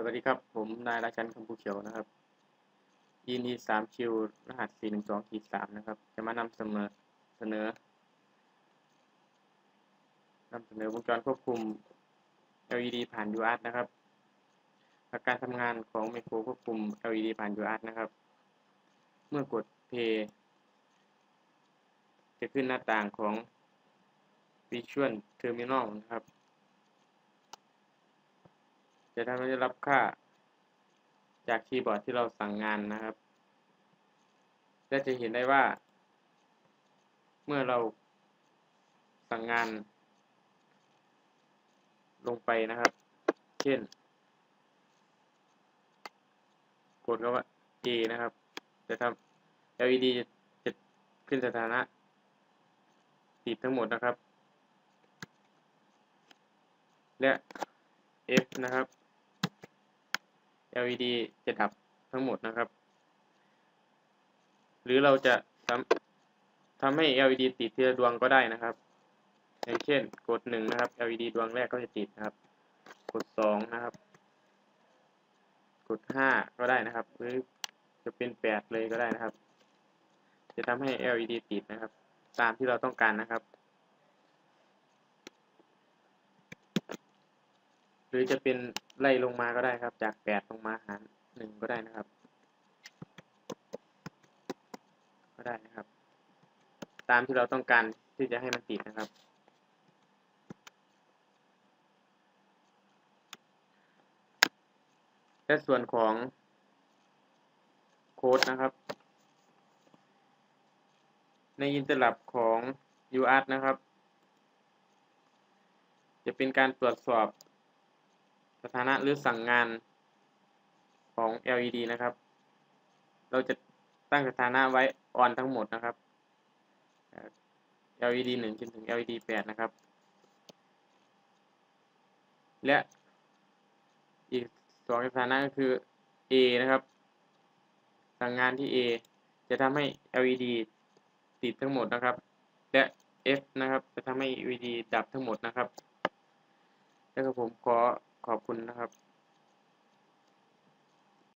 สวัสดีครับ ผมนายราชันคำพูเขียวนะครับยินดีสามคิวรหัสสี่หนึ่งสองขีดสามนะครับ จะมานำเสนอเสนอนำเสนอวงจรควบคุม LED ผ่าน UART นะครับหลักการทำงานของไมโครควบคุม LED ผ่าน UART นะครับ เมื่อกด Play จะขึ้นหน้าต่างของ Visual Terminal นะครับ จะทำให้ได้รับค่า จากคีย์บอร์ดที่เราสั่งงานนะครับ และจะเห็นได้ว่า เมื่อเราสั่งงาน ลงไปนะครับ เช่น กดคำว่า A นะครับ จะทำ LED จะจะขึ้นสถานะติดทั้งหมดนะครับ และ F นะครับ LED จะดับทั้งหมดนะครับ หรือเราจะทำทำให้ LED ติดทีละดวงก็ได้นะครับ อย่างเช่น กดหนึ่งนะครับ LED ดวงแรกก็จะติดนะครับ กดสองนะครับ กดห้าก็ได้นะครับ หรือจะเป็นแปดเลยก็ได้นะครับ จะทำให้ LED ติดนะครับ ตามที่เราต้องการนะครับหรือจะเป็น ไล่ลงมาก็ได้ครับ จากแปดลงมาหารหนึ่งก็ได้นะครับ ก็ได้นะครับ ตามที่เราต้องการที่จะให้มันติดนะครับ และส่วนของโค้ดนะครับ ในอินเตอร์ลับของ UART นะครับ จะเป็นการตรวจสอบ สถานะหรือสั่งงานของ LED นะครับ เราจะตั้งสถานะไว้ on ทั้งหมดนะครับ LED 1จนถึง LED 8 นะครับ และ อีกสองสถานะก็คือ A นะครับ สั่งงานที่ A จะทำให้ LED ติดทั้งหมดนะครับ และ F นะครับ จะทำให้ LED ดับทั้งหมดนะครับ แล้วก็ผมขอ ขอบคุณนะครับ